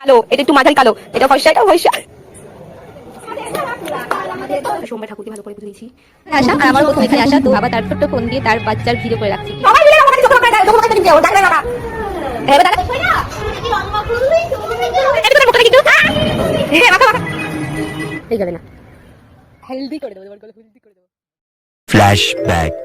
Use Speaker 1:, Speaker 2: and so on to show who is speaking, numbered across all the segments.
Speaker 1: কালো এটা একটু মাঝারি কালো। এটা ফর্সা এটা ফর্সা সোমবার ঠাকুরকে ভালো করে পুজো দিয়েছি।
Speaker 2: আসা আর আমার প্রথম এখানে আসা তো বাবা তার ছোট্ট ফোন দিয়ে তার বাচ্চার ভিডিও করে রাখছি।
Speaker 1: সবাই মিলে আমাকে চোখ করে দাও চোখ করে দিও দাঁড়া দাঁড়া এবার দাঁড়া এটা তোর মুখটা কিন্তু মাথা মাথা। এই যাবে না। হেলদি করে দেবো হেলদি করে দেবো।
Speaker 3: Flashback.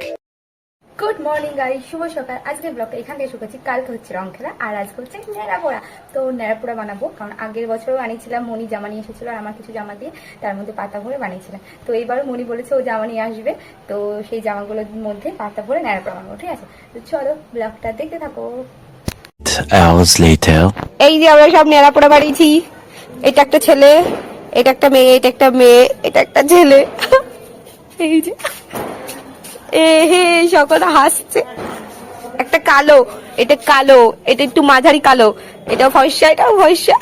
Speaker 4: গুড মর্নিং গাই শুভ সকাল। আজকে ব্লগটা এখান থেকে শুরু করছি। কালকে হচ্ছে রং খেলা আর আজকে হচ্ছে ন্যাড়াপোড়া তো ন্যাড়াপোড়া বানাবো কারণ আগের বছরও বানিয়েছিলাম মনি জামা নিয়ে এসেছিল আর আমার কিছু জামা দিয়ে তার মধ্যে পাতা ভরে বানিয়েছিলাম। তো এইবারও মনি বলেছে ও জামা নিয়ে আসবে। তো সেই জামাগুলোর মধ্যে পাতা ভরে ন্যাড়াপোড়া বানাবো ঠিক আছে? তো চলো ব্লগটা দেখতে থাকো।
Speaker 3: Hours
Speaker 1: এই যে আমরা সব ন্যাড়াপোড়া বানিয়েছি। এটা একটা ছেলে এটা একটা মেয়ে এটা একটা মেয়ে এটা একটা ছেলে। এই যে। এ হে। সকলে হাসছে। একটা কালো, এটা কালো, এটা একটু মাঝারি কালো এটা ফর্সা, এটাও ফর্সা।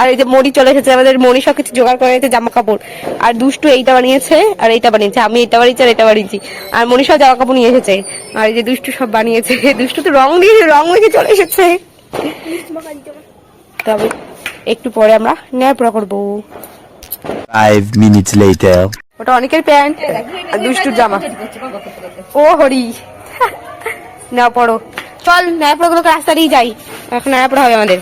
Speaker 1: আর এই যে মরি চলে এসেছে, আমাদের মরি সব কিছু জোগাড় করে জামা কাপড় আর দুষ্টু এইটা বানিয়েছে, আর এইটা বানিয়েছে, আমি এটা বানিয়েছি, আর এটা বানিয়েছি। আর মনি সব জামা কাপড় নিয়ে এসেছে। আর এই যে দুষ্টু সব বানিয়েছে, দুষ্টু তো রং দিয়ে, রং মেখে চলে এসেছে। তবে একটু পরে আমরা ন্যায় পড়া করব।
Speaker 3: Five minutes later.
Speaker 1: ওটা অনেকের প্যান্ট আর দুষ্টুর জামা। ও হরি। না পড়ো। চল ন্যায়পুরা গুলোকে রাস্তা দিয়ে যাই। এখন ন্যায়পুরা হবে আমাদের।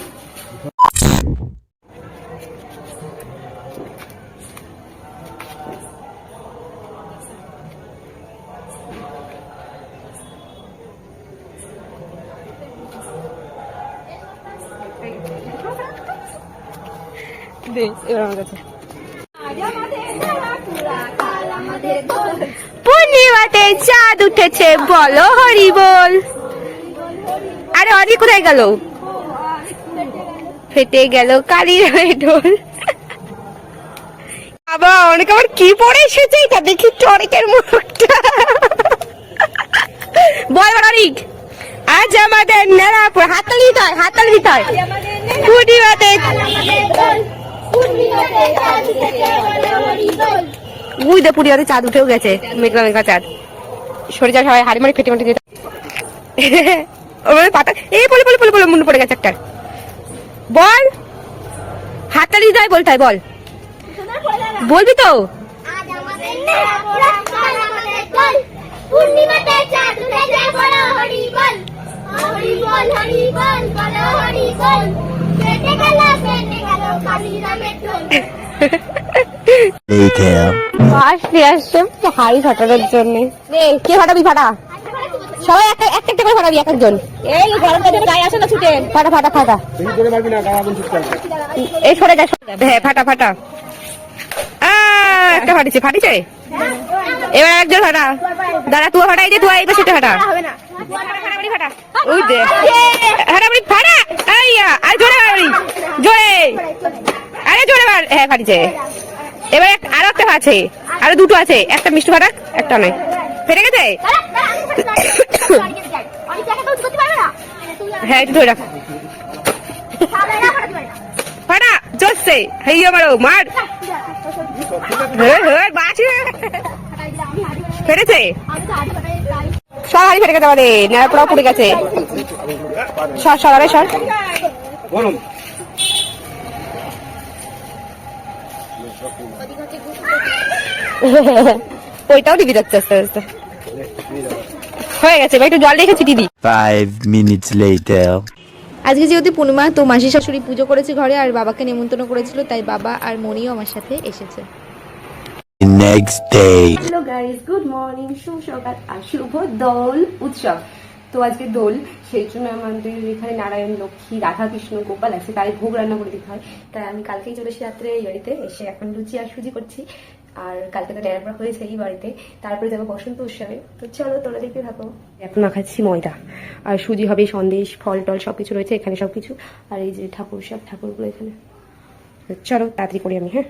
Speaker 1: দে এবার আমার কাছে। পূর্ণিমাতে চাঁদ উঠেছে, বলো হরি বল। আরে অরি কোথায় গেল? ফেটে গেল কালির ঢোল। বাবা, অনেক আবার কি পরে এসেছে এটা? দেখি টরিকের মুখটা। বল অরিক আজ আমাদের নেড়াপুর হাততালি দিতে হয়, হাততালি দিতে বুঝ দে পুরিয়াতে চাঁদ উঠেও গেছে। মেঘলা মেঘলা চাঁদ। সরে যা সবাই হাড়ি মারি ফেটে মাটি যেতে পাতা এই বলে বলে বলে বলে মনে পড়ে গেছে একটা। বল। হাততালি দিতে হয় বলতে বল। বলবি তো?
Speaker 5: হরি বল। হরি বল, হরি বল, হরি বল। ফেটে ফেটে।
Speaker 1: মাস আসছে। হাড়ি ফাটানোর জন্য। কে ফাটাবি ফাটা সবাই একটা একটা একটা করে ফাটাবি এক একজন। এই গরমটা দেখে গায়ে আসে না ছুটে। ফাটা ফাটা ফাটা এই সরে যা হ্যাঁ ফাটা ফাটা আহ, একটা ফাটিছে ফাটিছে? এবার একজন ফাটা দাঁড়া তুয়া ফাটা এই যে তুয়া এই পাশে ফাটা ফাটা ওই দে। হারাবড়ি ফাটা আইয়া আর জোরে জোরে। আরে জোরে হ্যাঁ ফাটিছে। এবার আরও একটা আছে। আরও দুটো আছে। একটা মিষ্টি ফাটা একটা নয়। ফেটে গেছে। হ্যাঁ একটু ধরে। ফাটা চলছে হেইয়া মারো, মার। ফেটেছে? সব হাড়ি ফেটে গেছে আমাদের। নেড়া পোড়াও পড়ে গেছে। সর সর, আরে সর। ওইটাও দিবি যাচ্ছে আস্তে আস্তে। হয়ে গেছে ভাই একটু জল রেখেছি ছিটি
Speaker 3: ফাইভ মিনিটস লেটার
Speaker 2: আজকে যেহেতু পূর্ণিমা তো মাসি শাশুড়ি পুজো করেছে ঘরে আর বাবাকে নেমন্তন্ন করেছিল তাই বাবা আর মনিও আমার সাথে এসেছে।
Speaker 3: Next day
Speaker 1: hello guys good morning শুভ সকাল আর শুভ দোল উৎসব। তো আজকে দোল, সেই জন্য আমাদের এখানে নারায়ণ, লক্ষ্মী রাধা কৃষ্ণ গোপাল আছে, তাই ভোগ রান্না করে দিতে হয়। তাই আমি কালকেই চলে এসেছি রাত্রে এই বাড়িতে, এসে এখন লুচি আর সুজি করছি। আর কালকে তো ডেরা হয়েছে এই বাড়িতে। তারপরে যাব বসন্ত উৎসবে। তো চলো তোরা দেখতে থাকো। এখন মাখাচ্ছি ময়দা। আর সুজি হবে, সন্দেশ, ফল টল সবকিছু রয়েছে এখানে সবকিছু। আর এই যে ঠাকুর, সব ঠাকুরগুলো এখানে। চলো, তাড়াতাড়ি করি আমি হ্যাঁ?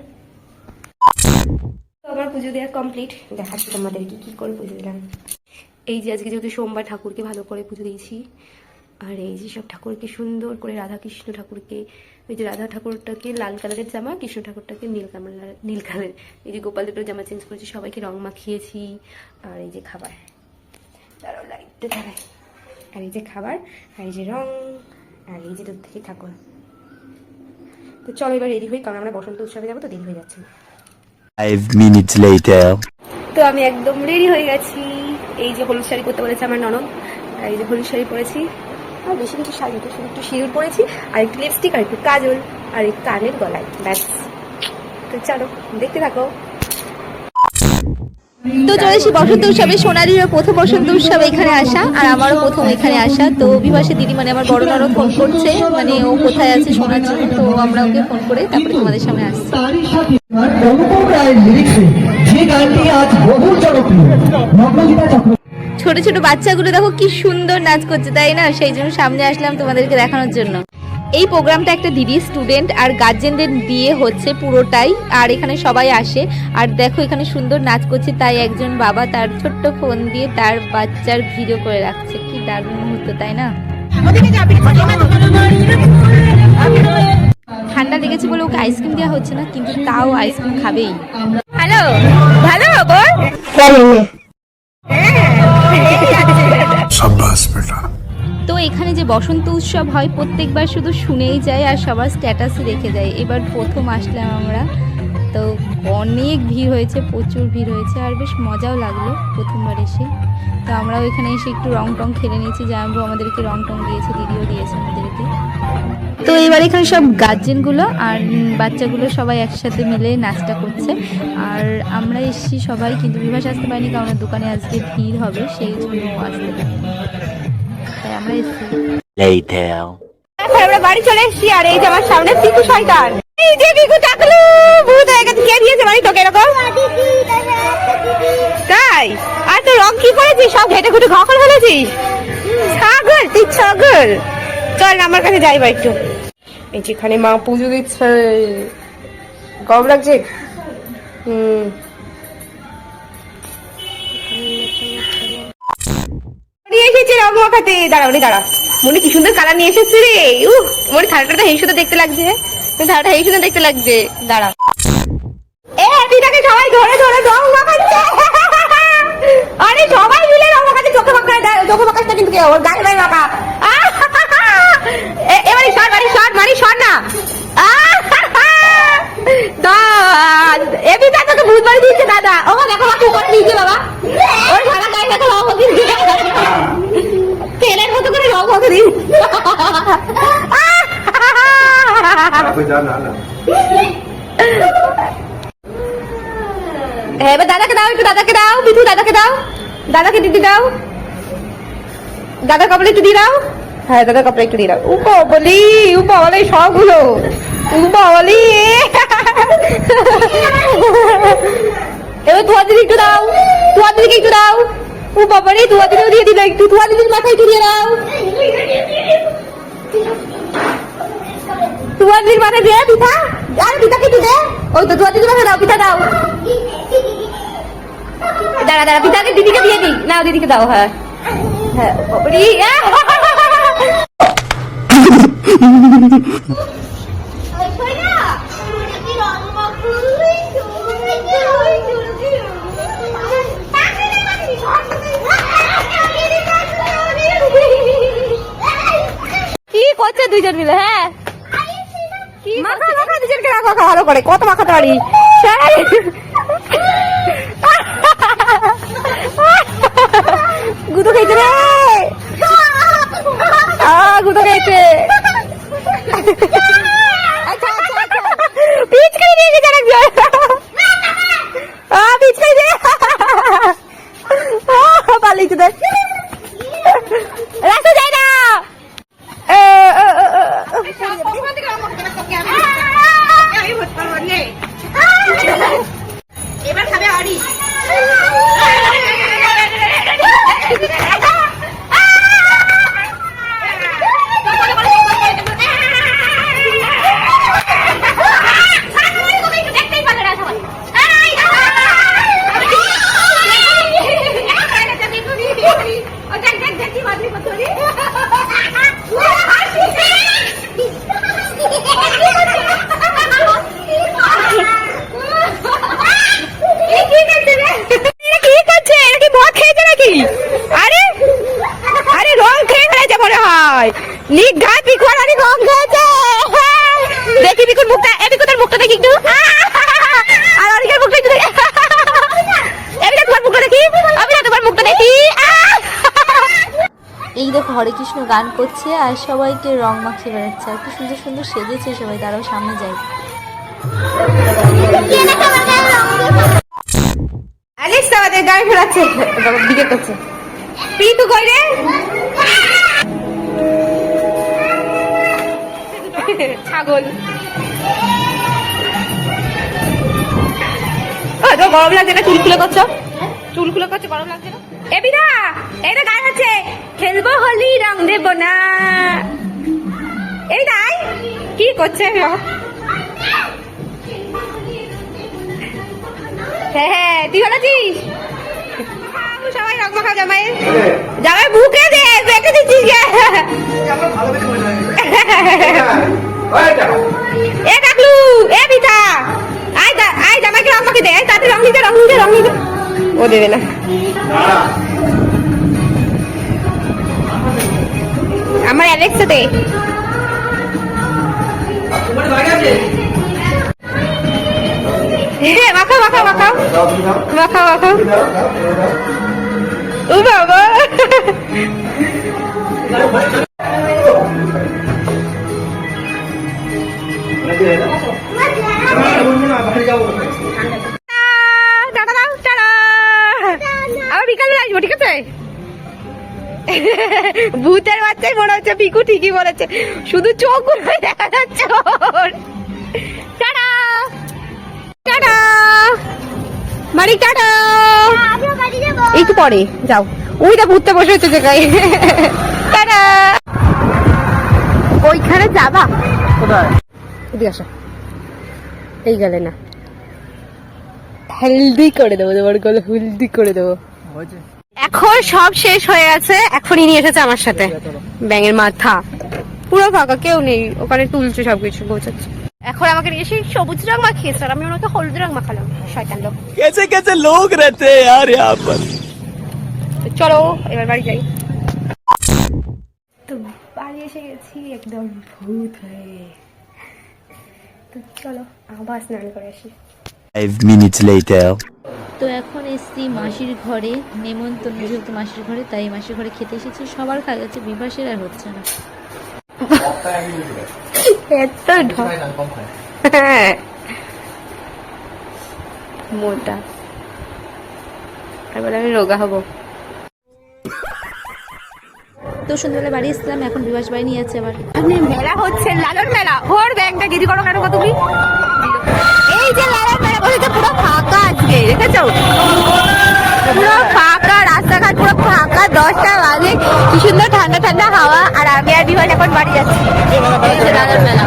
Speaker 1: আমার পুজো দেওয়া কমপ্লিট দেখাচ্ছি তোমাদের কি কি করে পুজো দিলাম। এই যে আজকে যেহেতু সোমবার ঠাকুরকে ভালো করে পুজো দিয়েছি আর এই যে সব ঠাকুরকে সুন্দর করে রাধা কৃষ্ণ ঠাকুরকে ওই যে রাধা ঠাকুরটাকে লাল কালারের জামা কৃষ্ণ ঠাকুরটাকে নীল কালার নীল কালার এই যে গোপাল দুটো জামা চেঞ্জ করেছি সবাইকে রং মাখিয়েছি আর এই যে খাবার। তারও লাইটটা দাঁড়ায় আর এই যে খাবার আর এই যে রং আর এই যে দূর থেকে ঠাকুর। তো চলো এবার রেডি হই কারণ আমরা বসন্ত উৎসবে যাব তো দেরি হয়ে যাচ্ছে. তো আমি একদম রেডি হয়ে গেছি। এই যে হলুদ শাড়ি পরতে বলেছে আমার ননদ এই যে হলুদ শাড়ি পরেছি। আর বেশি কিছু শাড়ি তো শুধু একটু সিঁদুর পরেছি, আর একটু লিপস্টিক আর একটু কাজল, আর একটু কানের গলায়, ব্যাস। তো চলো, দেখতে থাকো।
Speaker 2: তো চলে চলেছি বসন্ত উৎসবে সোনালিরও প্রথম বসন্ত উৎসবে এখানে আসা, আর আমারও প্রথম এখানে আসা। তো অভিবাসী দিদি মানে আমার বড় নরদ ফোন করছে মানে ও কোথায় আছে শোনার জন্য, তো আমরা ওকে ফোন করে তারপরে তোমাদের সামনে আসছি। ছোট ছোট বাচ্চাগুলো দেখো কি সুন্দর নাচ করছে, তাই না? সেই জন্য সামনে আসলাম তোমাদেরকে দেখানোর জন্য। এই প্রোগ্রামটা একটা দিদি স্টুডেন্ট আর গার্জেনদের দিয়ে হচ্ছে পুরোটাই, আর এখানে সবাই আসে। আর দেখো এখানে সুন্দর নাচ করছে, তাই একজন বাবা তার ছোট্ট ফোন দিয়ে তার বাচ্চার ভিডিও করে রাখছে। কি দারুণ মুহূর্ত, তাই না? ঠান্ডা লেগেছে বলে ওকে আইসক্রিম দেওয়া হচ্ছে না, কিন্তু তাও আইসক্রিম খাবেই।
Speaker 1: হ্যালো ভালো বোন
Speaker 2: তো এখানে যে বসন্ত উৎসব হয় প্রত্যেকবার শুধু শুনেই যায় আর সবার স্ট্যাটাস রেখে যায়। এবার প্রথম আসলাম আমরা। তো অনেক ভিড় হয়েছে প্রচুর ভিড় হয়েছে আর বেশ মজাও লাগল প্রথমবার এসে। তো আমরাও এখানে এসে একটু রং টং খেলে নিয়েছি জামাইবাবু আমাদেরকে রং টং দিয়েছে দিদিও দিয়েছে আমাদেরকে। তো এবার এখানে সব গার্জেনগুলো আর বাচ্চাগুলো সবাই একসাথে মিলে নাচটা করছে। আর আমরা এসেছি সবাই কিন্তু বিভাস আসতে পারিনি কারণ দোকানে আজকে ভিড় হবে সেই জন্য আসতে পারিনি। তাই আমরা এসেছি।
Speaker 1: আমরা বাড়ি চলে এসেছি আর এই যে আমার সামনে পিকু শয়তান। মানে তাই? আর তুই রং কি করেছিস সব ঘেটে ঘুটে ঘকল ফেলেছিস? ছাগল, তুই ছাগল। চল আমার কাছে যাইবা একটু। এই যেখানে মা পুজো দিচ্ছে। লাগছে? হুম। নিয়ে মাখাতে। দাঁড়া। মনে কি সুন্দর কালার নিয়ে এসেছে রে। উহ, মনে হেই সুন্দর দেখতে লাগছে। হেই সুন্দর দেখতে লাগছে দাঁড়া। এ দিদাকে ধরে ধরে আরে, সবাই মিলে চোখে মাখায় চোখে মাখাচ্ছে কিন্তু কেউ, ওর গায়ে গায়ে মাখা। এবারে শর্ট মারি শর্ট মারি শর্ট না। বাড়ি দিচ্ছে দাদা। ও দেখো বাবা কুকুর দিয়েছে, বাবা। ওর তেলের মতো করে রং দিন হ্যাঁ এবার দাদাকে দাও একটু, দাদাকে দাও, বিধু দাদাকে দাও। দাদাকে দিদি দাও। দাদার কপালে একটু দিয়ে দাও। হ্যাঁ দাদার কপালে একটু দিয়ে দাও। উপো, বলি উপো, বলি সবগুলো। উপো, বলি। এবার ধোয়া দিদি একটু দাও। ধোয়া দিদিকে একটু দাও। ও বাবা রে ধোয়া দিদিও দিয়ে দিল একটু। ধোয়া দিদির মাথায় একটু দিয়ে দাও। দিদির মাথায় দিয়ে পিঠা। আর পিঠাকে একটু দে ওই তো দিদির মাথায় দাও, পিঠা দাও। দাঁড়া দাঁড়া পিতাকে দিদিকে দিয়ে দিই। না দিদিকে দাও হ্যাঁ। হ্যাঁ কি করছে দুইজন মিলে হ্যাঁ মাখা মাখা দুজনকে রাখো মাখা ভালো করে কত মাখাতে পারি? গুদু খাইছে রে। করে দিয়ে পালিয়েছে
Speaker 2: হরে কৃষ্ণ গান করছে আর সবাইকে রং মাখিয়ে বেড়াচ্ছে। আর কি সুন্দর সুন্দর সেজেছে সবাই, তারাও সামনে যায়।
Speaker 1: রে? ছাগল। গরম লাগছে না? চুল খুলে করছ? চুল খুলে করছ, গরম লাগছে না? এ বিদা এই তো গান হচ্ছে খেলব হোলি রং দেব না। এই দাই, কি করছে হ্যাঁ হ্যাঁ তুই ভালো সবাই রং মাখা জামাই। বুকে দে, বেঁকে দিচ্ছিস এ ডাকলু এ পিতা আয় আয় জামাইকে রং মাখে দে তাতে রং দিতে রং দিতে রং দিতে। ও দেবে না। আমার অ্যালেক্সাতে মাখাও মাখাও মাখাও। মাখাও মাখাও। ও বাবা। ঠিকই বলেছে। শুধু চোখ দেখা যাচ্ছে টাটা! একটু পরে, যাও। ওইটা ঘুরতে বসে হচ্ছে জায়গায় টাটা! ওইখানে যাবা? এই গেলে না। হেলদি করে দেবো তোমার গলে হেলদি করে দেবো। এখন সব শেষ হয়ে গেছে। এখনই নিয়ে এসেছে আমার সাথে। ব্যাঙের মাথা। পুরো ফাঁকা কেউ নেই। ওখানে তুলছে সবকিছু বোঝাচ্ছে এখন আমাকে এসে সবুজ আমি হলুদ লোক। চলো এবার বাড়ি যাই। তো বাড়ি এসে গেছি একদম চলো আবার স্নান করে আসি।
Speaker 3: Five minutes later.
Speaker 2: তো এখন এসছি মাসির ঘরে নেমন্তন্ন যেহেতু মাসির ঘরে তাই মাসির ঘরে খেতে এসেছি। সবার খাওয়া যাচ্ছে বিভাসের আর হচ্ছে না।
Speaker 1: এত হ্যাঁ। মোটা। এবার আমি রোগা হব।
Speaker 2: তো সন্ধ্যাবেলা বাড়ি এসেছিলাম এখন বিভাস বাড়ি নিয়ে যাচ্ছে আবার।
Speaker 1: মেলা হচ্ছে লালন মেলা। ওর ব্যাগটা গেজি করো কেন তুমি? এই যে লালন বসেছে পুরো ফাঁকা আজকে, দেখেছ? পুরো ফাঁকা রাস্তাঘাট, পুরো ফাঁকা, দশটা বাজে। কি সুন্দর ঠান্ডা ঠান্ডা হাওয়া, আর আমি আর বিমান এখন বাড়ি যাচ্ছি। দাদার মেলা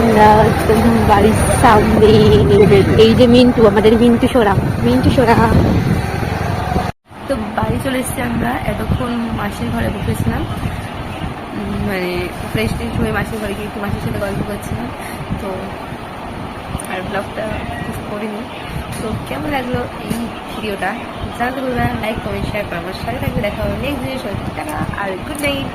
Speaker 1: আমরা বাড়ির সামনে এই যে মিন্টু, আমাদের মিন্টু সোরা মিন্টু সোরা। তো বাড়ি চলে এসেছি আমরা, এতক্ষণ মাসির ঘরে বসেছিলাম। মানে ফ্রেশ ফ্রেশ হয়ে মাসির ঘরে গিয়ে একটু মাসির সাথে গল্প করছিলাম। তো আর ব্লগটা করিনি। তো কেমন লাগল এই ভিডিওটা জানাতে বলবেন লাইক কমেন্ট শেয়ার করো। আমার সাথে থাকবে, দেখা হবে নেক্সট ভিডিও টাকা আর গুড নাইট